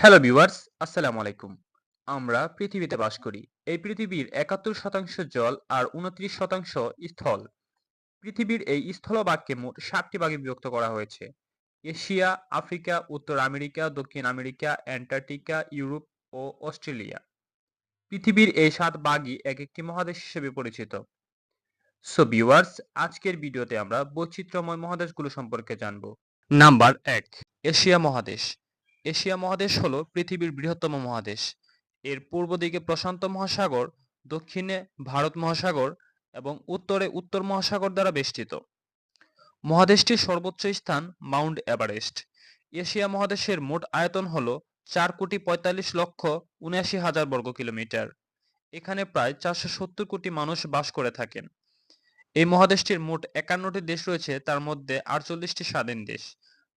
Hello viewers আসসালামু আলাইকুম। আমরা পৃথিবীতে বাস করি। এই পৃথিবীর একাত্তর শতাংশ জল আর উনত্রিশ শতাংশ স্থল। পৃথিবীর এই স্থল স্থলভাগকে মোট সাতটি ভাগে বিভক্ত করা হয়েছে। এশিয়া, আফ্রিকা, উত্তর আমেরিকা, দক্ষিণ আমেরিকা, অ্যান্টার্কটিকা, ইউরোপ ও অস্ট্রেলিয়া। পৃথিবীর এই সাত ভাগই এক একটি মহাদেশ হিসেবে পরিচিত। সো ভিউয়ার্স আজকের ভিডিওতে আমরা বৈচিত্র্যময় মহাদেশগুলো সম্পর্কে জানব। নাম্বার এক, এশিয়া মহাদেশ। এশিয়া মহাদেশ হল পৃথিবীর বৃহত্তম মহাদেশ। এর পূর্ব দিকে প্রশান্ত মহাসাগর, দক্ষিণে ভারত মহাসাগর এবং উত্তরে উত্তর মহাসাগর দ্বারা বেষ্টিত। মহাদেশটির সর্বোচ্চ স্থান মাউন্ট এভারেস্ট। এশিয়া মহাদেশের মোট আয়তন হল চার কোটি পঁয়তাল্লিশ লক্ষ উনআশি হাজার বর্গ কিলোমিটার। এখানে প্রায় চারশো সত্তর কোটি মানুষ বাস করে থাকেন। এই মহাদেশটির মোট একান্নটি দেশ রয়েছে, তার মধ্যে আটচল্লিশটি স্বাধীন দেশ।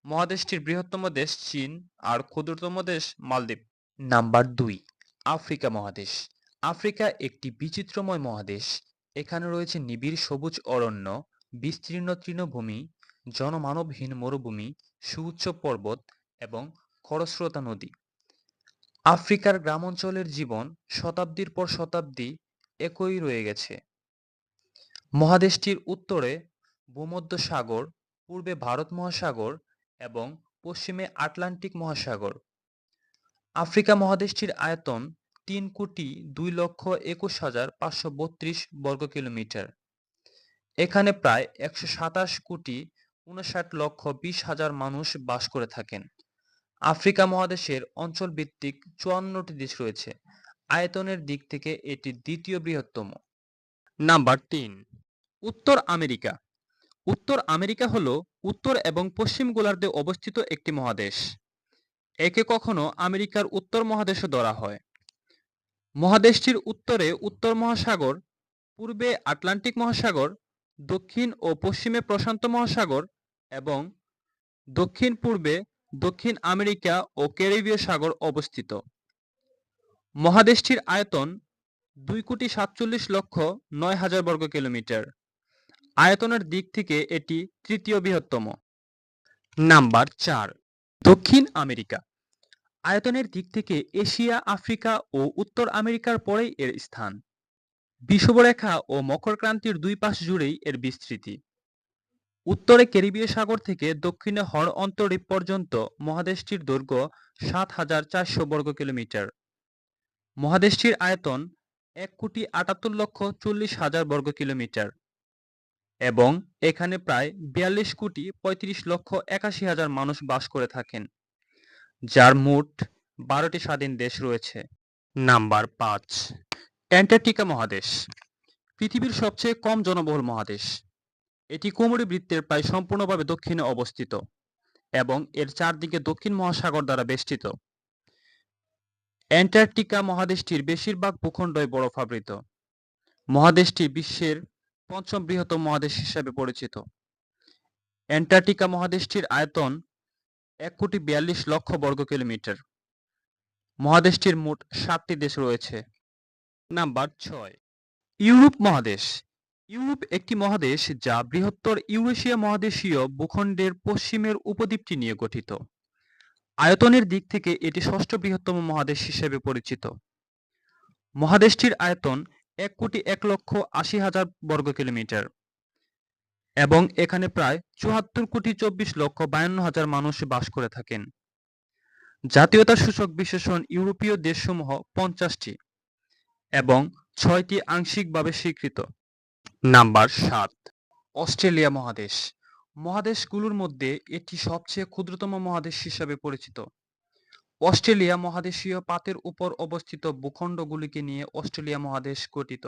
মহাদেশটির বৃহত্তম দেশ চীন আর ক্ষুদ্রতম দেশ মালদ্বীপ। নাম্বার দুই, আফ্রিকা মহাদেশ। আফ্রিকা একটি বিচিত্রময় মহাদেশ। এখানে রয়েছে নিবিড় সবুজ অরণ্য, বিস্তীর্ণ তৃণভূমি, জনমানবহীন মরুভূমি, সুউচ্চ পর্বত এবং খরস্রোতা নদী। আফ্রিকার গ্রামাঞ্চলের জীবন শতাব্দীর পর শতাব্দী একই রয়ে গেছে। মহাদেশটির উত্তরে ভূমধ্যসাগর, পূর্বে ভারত মহাসাগর এবং পশ্চিমে আটলান্টিক মহাসাগর। আফ্রিকা মহাদেশটির আয়তন তিন কোটি দুই লক্ষ একুশ হাজার পাঁচশো বত্রিশ বর্গ কিলোমিটার। এখানে প্রায় একশো সাতাশ কোটি উনষাট লক্ষ বিশ হাজার মানুষ বাস করে থাকেন। আফ্রিকা মহাদেশের অঞ্চল ভিত্তিক চুয়ান্নটি দেশ রয়েছে। আয়তনের দিক থেকে এটি দ্বিতীয় বৃহত্তম। নাম্বার তিন, উত্তর আমেরিকা। উত্তর আমেরিকা হল উত্তর এবং পশ্চিম গোলার্ধে অবস্থিত একটি মহাদেশ। একে কখনো আমেরিকার উত্তর মহাদেশও ধরা হয়। মহাদেশটির উত্তরে উত্তর মহাসাগর, পূর্বে আটলান্টিক মহাসাগর, দক্ষিণ ও পশ্চিমে প্রশান্ত মহাসাগর এবং দক্ষিণ পূর্বে দক্ষিণ আমেরিকা ও ক্যারিবীয় সাগর অবস্থিত। মহাদেশটির আয়তন দুই কোটি সাতচল্লিশ লক্ষ নয় হাজার বর্গ কিলোমিটার আয়তনের দিক থেকে এটি তৃতীয় বৃহত্তম। নাম্বার চার, দক্ষিণ আমেরিকা। আয়তনের দিক থেকে এশিয়া, আফ্রিকা ও উত্তর আমেরিকার পরেই এর স্থান। বিষুবরেখা ও মকরক্রান্তির দুই পাশ জুড়েই এর বিস্তৃতি। উত্তরে ক্যারিবীয় সাগর থেকে দক্ষিণে হর অন্তরীপ পর্যন্ত মহাদেশটির দৈর্ঘ্য সাত হাজার চারশো বর্গ কিলোমিটার। মহাদেশটির আয়তন এক কোটি আটাত্তর লক্ষ চল্লিশ হাজার বর্গ কিলোমিটার। এবং এখানে প্রায় বিয়াল্লিশ কোটি পঁয়ত্রিশ লক্ষ একাশি হাজার মানুষ বাস করে থাকেন, যার মোট বারোটি স্বাধীন দেশ রয়েছে। নাম্বার পাঁচ, অ্যান্টার্কটিকা মহাদেশ, পৃথিবীর সবচেয়ে কম জনবহুল মহাদেশ। এটি কোমরি বৃত্তের প্রায় সম্পূর্ণভাবে দক্ষিণে অবস্থিত এবং এর চারদিকে দক্ষিণ মহাসাগর দ্বারা বেষ্টিত। অ্যান্টার্কটিকা মহাদেশটির বেশিরভাগ ভূখণ্ডই বরফাবৃত। মহাদেশটি বিশ্বের পঞ্চম বৃহত্তম মহাদেশ হিসাবে পরিচিত। অ্যান্টার্কটিকা মহাদেশটির আয়তন এক কোটি বিয়াল্লিশ লক্ষ বর্গ কিলোমিটার। মহাদেশটির মোট সাতটি দেশ রয়েছে। নাম্বার ছয়। ইউরোপ মহাদেশ। ইউরোপ একটি মহাদেশ যা বৃহত্তর ইউরেশিয়া মহাদেশীয় ভূখণ্ডের পশ্চিমের উপদ্বীপটি নিয়ে গঠিত। আয়তনের দিক থেকে এটি ষষ্ঠ বৃহত্তম মহাদেশ হিসেবে পরিচিত। মহাদেশটির আয়তন এক কোটি এক লক্ষ আশি হাজার বর্গ কিলোমিটার। এবং এখানে প্রায় চুয়াত্তর কোটি চব্বিশ লক্ষ বায়ান্ন হাজার মানুষ বাস করে থাকেন। জাতীয়তার সূচক বিশেষণ ইউরোপীয় দেশসমূহ পঞ্চাশটি এবং ছয়টি আংশিকভাবে স্বীকৃত। নাম্বার সাত, অস্ট্রেলিয়া মহাদেশ। মহাদেশগুলোর মধ্যে এটি সবচেয়ে ক্ষুদ্রতম মহাদেশ হিসাবে পরিচিত। অস্ট্রেলিয়া মহাদেশীয় পাতের উপর অবস্থিত ভূখণ্ডগুলিকে নিয়ে অস্ট্রেলিয়া মহাদেশ গঠিত।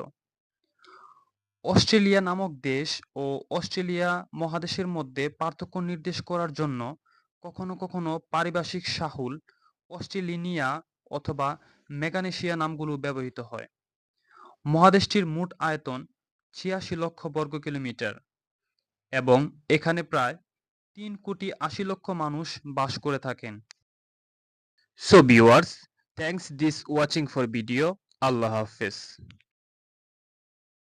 অস্ট্রেলিয়া নামক দেশ ও অস্ট্রেলিয়া মহাদেশের মধ্যে পার্থক্য নির্দেশ করার জন্য কখনো কখনো পারিভাষিক সাহুল অস্ট্রেলিনিয়া অথবা মেগানেশিয়া নামগুলো ব্যবহৃত হয়। মহাদেশটির মোট আয়তন ছিয়াশি লক্ষ বর্গ কিলোমিটার এবং এখানে প্রায় তিন কোটি আশি লক্ষ মানুষ বাস করে থাকেন। So viewers thanks this watching for video আল্লাহ হাফেজ